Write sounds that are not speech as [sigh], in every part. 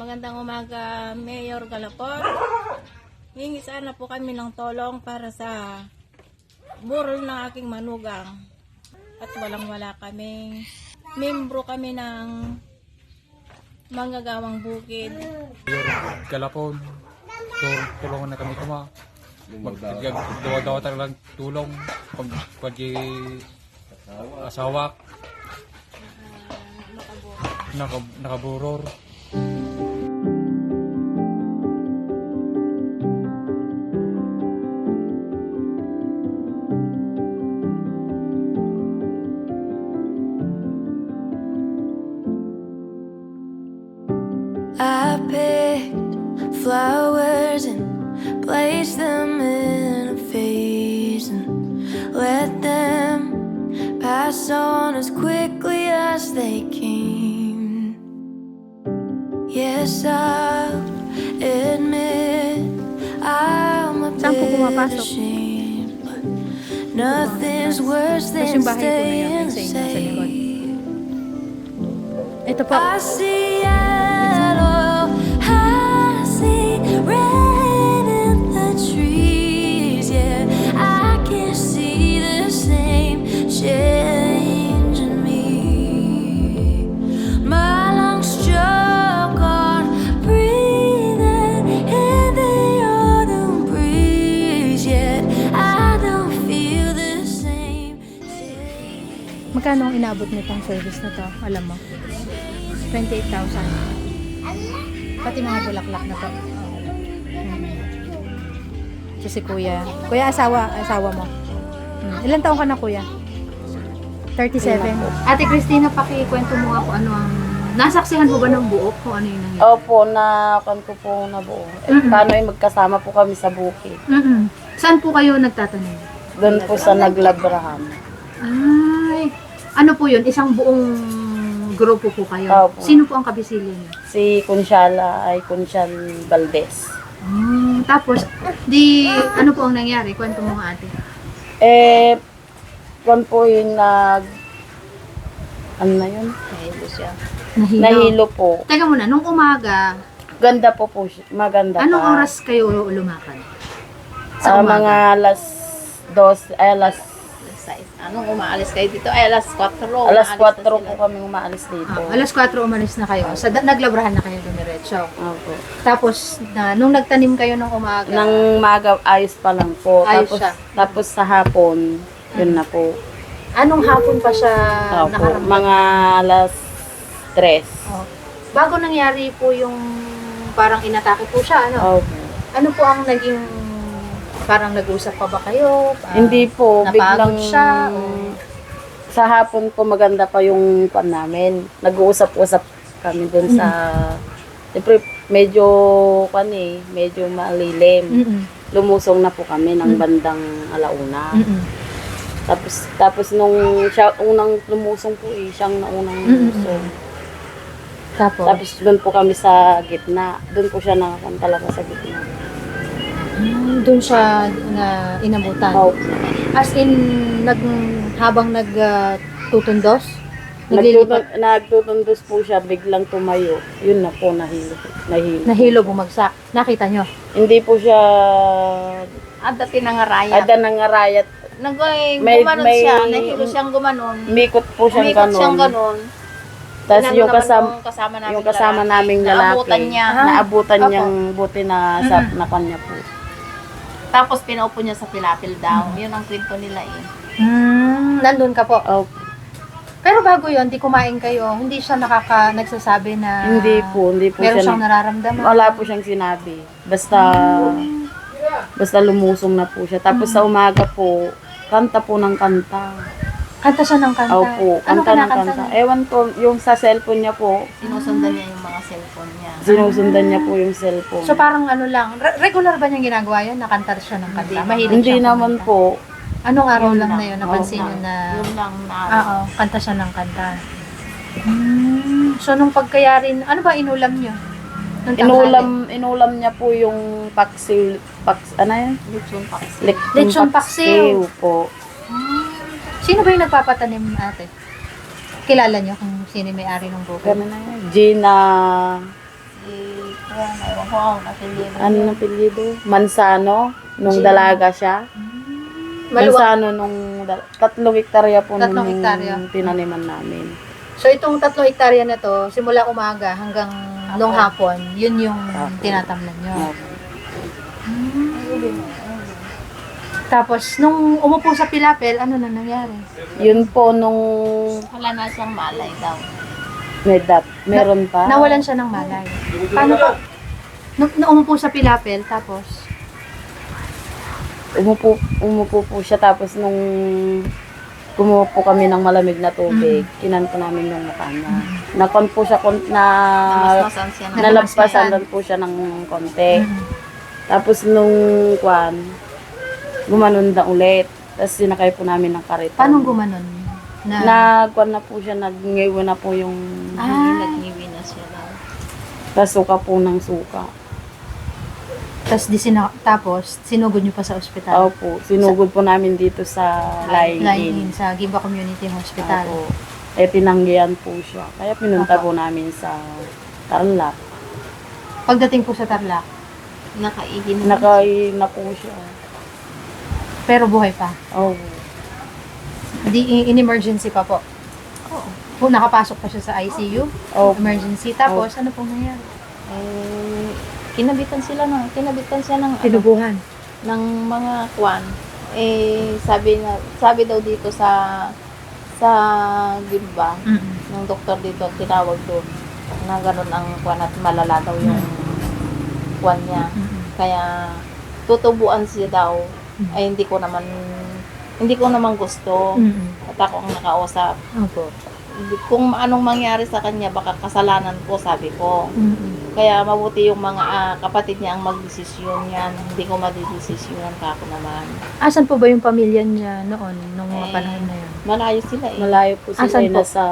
magandang umaga, Mayor Galapon. Hingi sana po kami ng tulong para sa burol ng aking manugang. At walang-wala kami. Membro kami ng manggagawang bukid. Galapon. Tur tulungan na kami kuma. Magdawa-dawa talagang tulong. Pag pag asawa. Naka, nakaburor. Yes, I'll admit I'm a Saan bit pumapasok? nothing's worse than staying safe. Ito po. I see Magkano ang inabot nitong service na to? Alam mo? 28,000. Pati mga bulaklak na to. Hmm. Ito si kuya. Kuya, asawa, asawa mo. Hmm. Ilan taong ka na kuya? 37. Ate Christina, pakikwento mo nga kung ano ang... Nasaksihan mo ba ng buo kung ano yung nangyari? Opo, na kan ko po na buo. Mm-mm. Paano ay magkasama po kami sa bukid. Mm-mm. Saan po kayo nagtatanim? Doon po sa Naglabrahan. Ay, ano po yun? Isang buong grupo po kayo? Opo. Sino po ang kabisilyo niyo? Si Consiala ay Consial Valdez. Hmm, tapos, di, ano po ang nangyari? Kwento mo nga ate. Eh, kung po yung nag... Ano na yun? Nahilo siya. Nahilo. Nahilo po. Teka muna, nung umaga, Ganda po po siya. Maganda anong pa. oras kayo lumakad? Ah, mga alas dos, ay alas, Anong umaalis kayo dito? Ay, alas 4. alas umaalis 4 na po kami umaalis dito. Ah, alas 4 umalis na kayo. Sa da- naglabrahan na kayo dumiretso. Opo. Tapos, na, nung nagtanim kayo ng umaga, Nang maga, ayos pa lang po. Ayos tapos, siya. tapos sa hapon, yun na po. anong hapon pa siya Opo, nakaramdam? mga alas 3. Oh. Bago nangyari po yung parang inatake po siya, ano? Opo. Ano po ang naging parang nag-usap pa ba kayo? Ah, Hindi po, biglang siya, o- sa hapon po maganda pa yung pan namin. Nag-uusap-usap kami dun sa Siyempre, medyo kan eh, medyo malilim. Mm-mm. Lumusong na po kami Mm. ng bandang alauna. Mm-mm. Tapos tapos nung siya unang lumusong po eh, siyang naunang lumusong. Tapos, Tapos doon po kami sa gitna. Doon po siya nakakan talaga sa gitna. Mm, doon siya na inabutan. Opo. As in, nag, habang nagtutundos? naglilipat, Nagtutun- Nagtutundos po siya, biglang tumayo. Yun na po, nahilo. Nahilo. nahilo, bumagsak. Nakita nyo? Hindi po siya At dati nangaraya. ada nangarayat. Nag May- gumanon may- siya. Nahilo siyang gumanon. Mikot po siyang Umikot siyang ganon. ganon. Tapos yung kasama, kasama namin yung kasama naming lalaki, Naabutan niya. naabutan Opo. niyang buti na sa nakan niya po. Tapos pinaupo niya sa pilapil daw. Yun ang kwento nila eh. Hmm, nandun ka po. Oh, Pero bago yon di kumain kayo, hindi siya nakaka, nagsasabi na hindi po, hindi po meron siya. siyang nararamdaman. Wala po siyang sinabi. Basta, basta lumusong na po siya. Tapos sa umaga po, kanta po ng kanta. Kanta siya ng kanta. Opo, ano kanta ng kanta. niya? Ewan ko, yung sa cellphone niya po, Sinusundan niya yung mga cellphone niya. sinusundan niya po yung cellphone. So parang ano lang, re- regular ba niyang ginagawa yun? Nakanta siya ng kanta? Mahilig Hindi siya naman kumanta? po. Anong araw lang lang. na yun? Napansin niyo na, Yun lang na. oo, kanta siya ng kanta. Hmm. So nung pagkayari, ano ba inulam niyo? Nung tanghali? Inulam, inulam niya po yung paksiw, paks, ano yan? Lechon paksi. Lik- Lechon yung paksiw. po. Sino ba yung nagpapatanim ate? Kilala niyo kung sino yung may-ari ng bukid? Gano'n na yan. Gina, Si Wow, napilido. Ano na apelyido? Mansano. Nung Sino? dalaga siya. Maluwag. Mansano nung dal- tatlong hektarya po Tatlong nung hektarya. tinaniman namin. So itong tatlong hektarya na to, simula umaga hanggang long hapon, yun yung Hapon. tinatamnan nyo. Opo. Tapos, nung umupo sa pilapel, ano na nangyari? Yun po nung Wala na siyang malay daw. may dat, meron pa. Nawalan siya ng malay. Paano pa? Nung, nung umupo sa pilapel, tapos, Umupo, umupo po siya tapos nung kumuha po kami ng malamig na tubig, kinan po namin yung mukha niya. Nakon po siya, kon- na, Namasmasan siya ng nalagpasan lang po siya ng konti. Mm. Tapos nung kwan, gumanon na ulit. Tapos sinakay po namin ng kariton. paano gumanon? Na, Nagkwan na po siya, nagngiwa na po yung ah, Nagniwi na siya daw. tas suka po ng suka. tas di sina, tapos, sinugod nyo pa sa ospital? Opo, sinugod po namin dito sa Lying Lying in sa Gimba Community Hospital. Opo. Eh, tinanggihan po siya. Kaya pinunta Opo. po namin sa Tarlac. Pagdating po sa Tarlac, Nakaihi na. Nakain na po siya. Pero buhay pa. Oh. Di, in emergency pa po. Oo. Po, nakapasok pa siya sa ICU, Oh. emergency. Tapos, ano pong nangyari? Eh, kinabitan sila ng, kinabitan siya ng, ano, Tinubuhan. ng mga kwan. Eh, sabi na, sabi daw dito sa, sa Gimba, Mm-mm. ng doktor dito, tinawag doon, na ganun ang kwan at malala daw yung kwan niya. Mm-mm. Kaya, tutubuan siya daw. Mm. Ay, hindi ko naman, hindi ko naman gusto. Mm-mm. At ako ang nakausap. Opo. Kung anong mangyari sa kanya, baka kasalanan ko, sabi ko. Mm-mm. Kaya mabuti yung mga ah, kapatid niya ang magdesisyon yan. Hindi ko madidesisyonan ka ako naman. Asan po ba yung pamilya niya noon, nung mga Eh, panahon na yun? Malayo sila eh. Malayo po sila Asan eh, po? nasa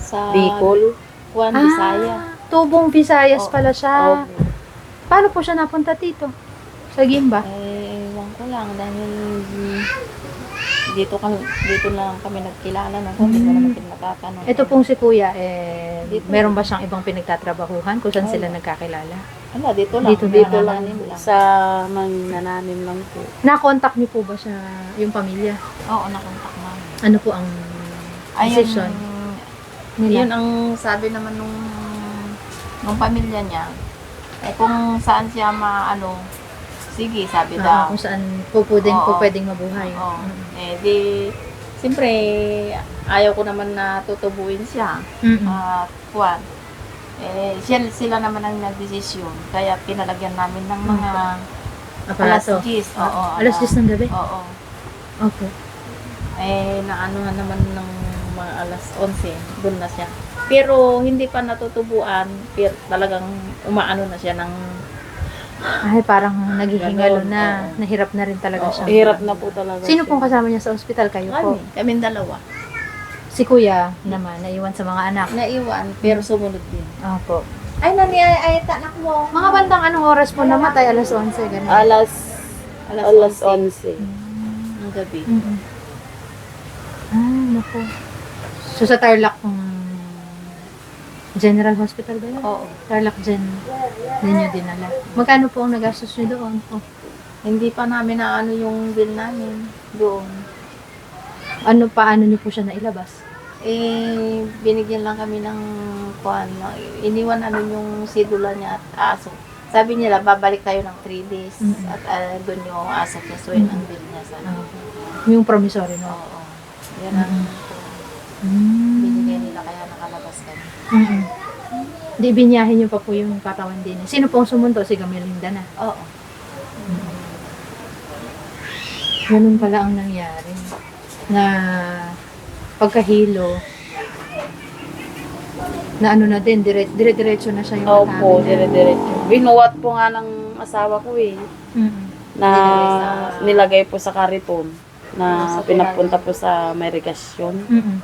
sa Bicol. Juan, Bisaya. Ah, tubong Visayas Oo. pala siya. Opo. Paano po siya napunta dito? Sa Gimba? Eh, ko lang dahil dito kami dito lang kami nagkilala na hindi ko naman pinatatanong. Ito pong si Kuya, eh, Dito. meron ba siyang ibang pinagtatrabahuhan kung saan sila nagkakilala? Wala, dito lang. Dito, Dito lang po. Sa manananim lang po. Na-contact niyo po ba siya, yung pamilya? Oo, nakontak namin. Ano po ang Ayun, decision nila? yun ang sabi naman nung nung pamilya niya. Eh kung saan siya maano, sige, sabi Ah, daw. kung saan po po Oo. pwedeng mabuhay. Oo. Mm. Eh di, siyempre, ayaw ko naman na tutubuin siya. Mm-mm. At kuwan. Eh, sila, sila naman ang nagdesisyon. Kaya pinalagyan namin ng mga alas Aparato. 10. Oo. Ah, Alas 10 ng gabi? Oo. Opo. Eh, naanuhan naman ng mga alas 11. Doon na siya. Pero hindi pa natutubuan. Pero talagang umaano na siya ng Ay, parang naghihingalo Ganon, na. oo. Nahirap na rin talaga Oo. siya. Hirap na po talaga. Sino siya. pong kasama niya sa ospital? Kayo po? kami. Kaming dalawa. Si Kuya naman, naiwan sa mga anak. Naiwan, pero sumunod din. Opo. Ay, nani, ay, ay, anak mo. Mga bandang anong oras po namatay? Alas 11, ganun. Alas, Alas, alas 11 11. ng gabi. Mm-mm. Ah, naku. So sa Tarlac, um, General Hospital ba yun? Oo. Tarlac Gen, ninyo dinala. Magkano po ang nagastos nyo doon? Oh. Hindi pa namin na ano yung bill namin doon. Ano, paano nyo po siya nailabas? Eh, binigyan lang kami ng kuan. no, Iniwan namin yung sidula niya at aso. Sabi nila, babalik tayo ng 3 days. Mm. At uh, doon yung aso niya. So, yun ang bill niya sa Ah, yung promissory, no? Oo. Yan ang Mm. binigay nila kaya nakalabas kami. Mm-mm. Di binyahin nyo pa po yung katawan din. Sino pong sumunto? Si Gamelinda na. Oo. Ganun pala ang nangyari. Na pagkahilo, na ano na din, dire, dire-diretso na siya yung Opo, atake. dire-diretso. Binuwat po nga ng asawa ko eh. Mm-mm. Na Nilagay sa- nilagay po sa kariton. Na pinapunta po sa may irigasyon. Mm-mm.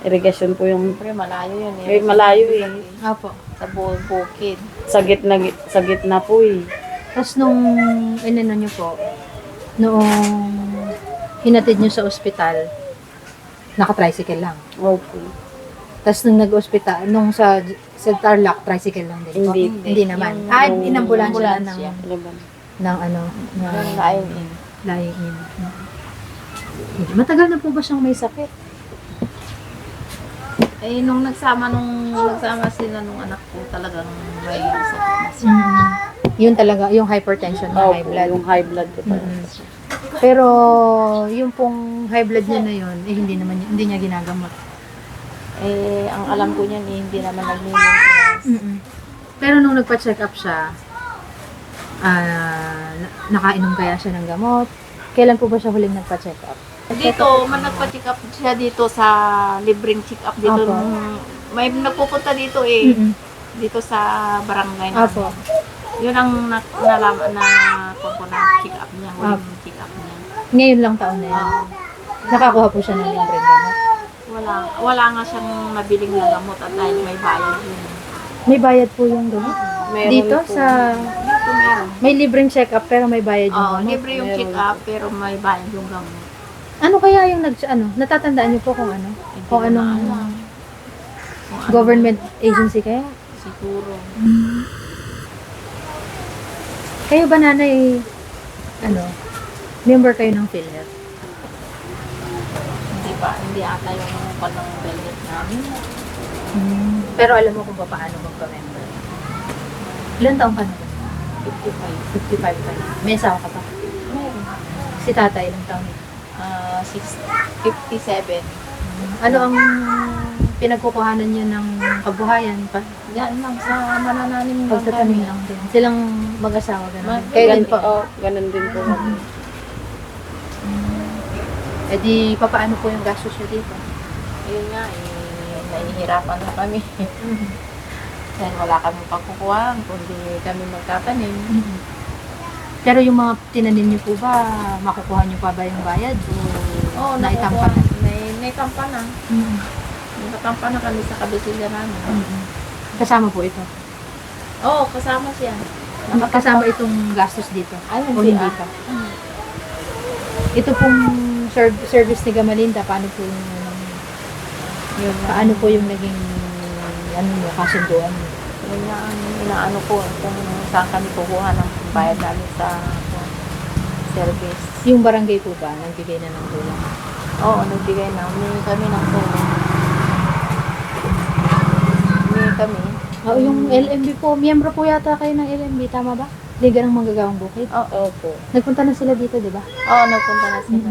Irigasyon po yung Siyempre, malayo yun eh. Eh, malayo eh. Apo. Sa buong bukid. sa gitna, sa gitna po eh. Tapos nung inano nyo po, noong hinatid nyo sa ospital, naka-tricycle lang. Opo. Tapos nung nag-ospital, nung sa sa Tarlac, tricycle lang din po? Hindi. Hindi naman. Yung- ah, yung inambulansya na ng, ambulansya. Ng ano, ng Yung lain in. lying in. Hindi. Matagal na po ba siyang may sakit? Eh, nung nagsama, nung nagsama sila nung anak ko, talagang may sakit na siya. Yun talaga, yung hypertension na high blood. yung high blood ko talaga. Mm. Pero yung pong high blood niya na yun, eh hindi naman hindi niya ginagamot. Eh, ang alam ko niyan, eh, hindi naman nag-maintenance. mm Pero nung nagpa-check up siya, ah, na- nakainom kaya siya ng gamot? Kailan po ba siya huling nagpa-check up? Dito, man nagpa-check up siya dito sa libreng check up dito. Apo. Nung, may nagpupunta dito eh, Mm-mm. dito sa barangay. namin. Apo. Yun ang na, nalaman na kung ko na check up niya, huling check up niya. Ngayon lang taon na yun. Oo. Nakakuha po siya ng libreng gamot. wala, wala nga siyang nabiling na gamot at dahil may bayad yun. May bayad po yung gamot. Meron Dito po. sa Dito meron. may libreng check up pero may bayad yung Oo, gamot. libre yung check up pero may bayad yung gamot. Kaya yung nag ano, natatandaan niyo po kung ano? Kung anong ano, government agency kaya? Siguro. Kayo ba nanay, ano, member kayo ng PhilHealth? Hindi pa, hindi ata yung panang velvet namin. Pero alam mo kung pa paano magpa-member. Ilan taong ka na ba? 55. 55 ka na. May asawa ka pa. Meron. Si tatay, ilang taon na? Ah, six- 57. Ano ang pinagkukuhanan niyo ng kabuhayan? Pa, Yan lang, sa manananim lang pagtatanim kami. lang din. Silang mag-asawa, gano'n. Mag- Kayo din po. oh, ganun din po. kami. E di, papaano po yung gastos niyo dito? Yun nga, eh, nahihirapan na kami. [laughs] Dahil wala kami pagkukuha, kundi kami magtatanim. Pero yung mga tinanim niyo po ba, makukuha niyo pa ba yung bayad? O Oo, naitampa nakukuha. na? May, may kampa na. Nakatampa na kami sa kabisilya namin. Kasama po ito. Oo, kasama siya. Kasama itong gastos dito. Ay, O hindi hindi ah. pa. Ito pong serv- service ni Gamalinda, paano po yung, Yun nga. paano po yung naging ano mo, kasunduan mo? Yun nga ang inaano ko kung saan kami kukuha ng bayad namin sa service. Yung barangay po ba, nagbigay na ng tulong? Oo, nagbigay na. Humingi kami ng tulong. Humingi kami. Oo, yung LMB po, miyembro po yata kayo ng LMB, tama ba? Liga ng Manggagawang Bukid. Opo. Nagpunta na sila dito, di ba? Oo, nagpunta na sila.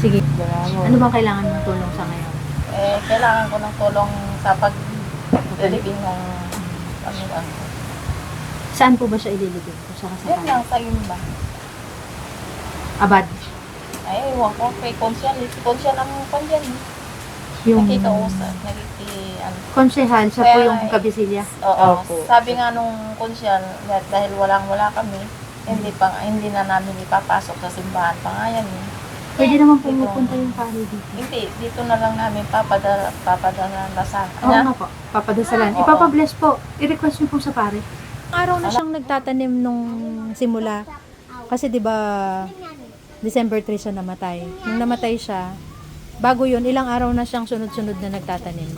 Sige. Bravo. Ano bang kailangan mong tulong sa ngayon? Eh, kailangan ko ng tulong sa pag-living ng ano lang. Saan po ba siya ililibig? Kung sa Yan lang sa iba. Abad. Ay, ewan ko kay Conscian. Si Conscian ang Conscian. Yung Nakikausap. Nakiki, ano. konsehal, siya po Kaya yung eh. kabisilya. Oo. Opo. Sabi nga nung Conscian, dahil- dahil walang wala kami, hindi pa hindi na namin ipapasok sa simbahan pa nga yan. eh. Pwede naman po Dito. pupunta yung pari dito. Hindi, dito na lang namin papadala, papadala na sa Oo nga po, papadasalan. Oo. Ipapabless po. I-request niyo po sa pare. Araw na siyang nagtatanim nung simula. Kasi 'di ba December 3 siya namatay. Nung namatay siya, bago 'yun, ilang araw na siyang sunod-sunod na nagtatanim.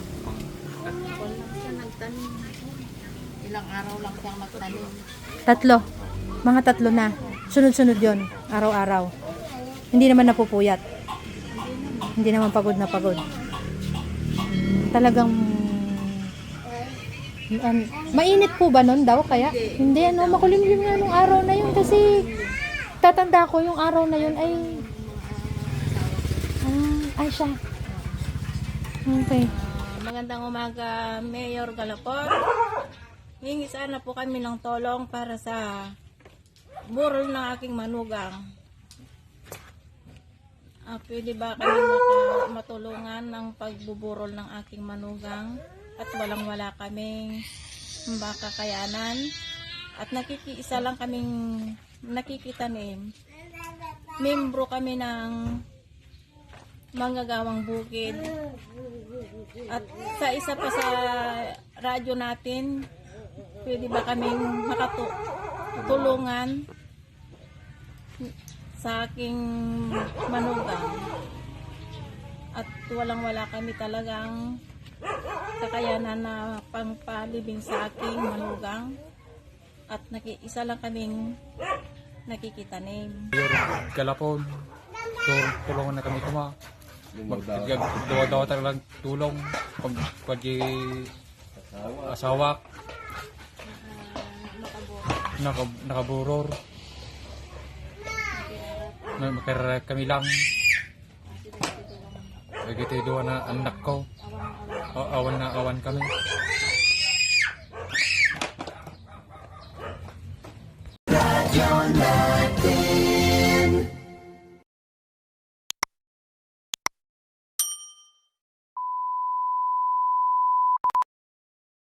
Ilang araw lang siyang magtanim. Tatlo. Mga tatlo na. Sunod-sunod 'yon, araw-araw. Hindi naman napupuyat. Hindi naman pagod na pagod. Talagang An- mainit po ba nun daw kaya? Hindi ano, makulimlim nga nung araw na yun kasi tatanda ko yung araw na yun ay ah, ay siya. Okay. Magandang umaga, Mayor Galapon. Hingi sana po kami ng tulong para sa burol ng aking manugang. Ah, pwede ba kami matulungan ng pagbuburol ng aking manugang at walang wala kaming baka kayanan at nakikiisa lang kaming nakikitanim. Membro kami ng manggagawang bukid at sa isa pa sa radyo natin, pwede ba kaming makatulungan sa aking manugang? At walang wala kami talagang kakayanan na pangpalibing sa aking manugang at naki, isa lang kaming nakikitanim. Mayor Galapon. Tulungan na kami kuma. Magdawa-dawa talagang tulong. Pag pag asawa. Naka, nakaburor. Na makara kami lang. Doon na anak ko awan na awan kami. Radio Latin.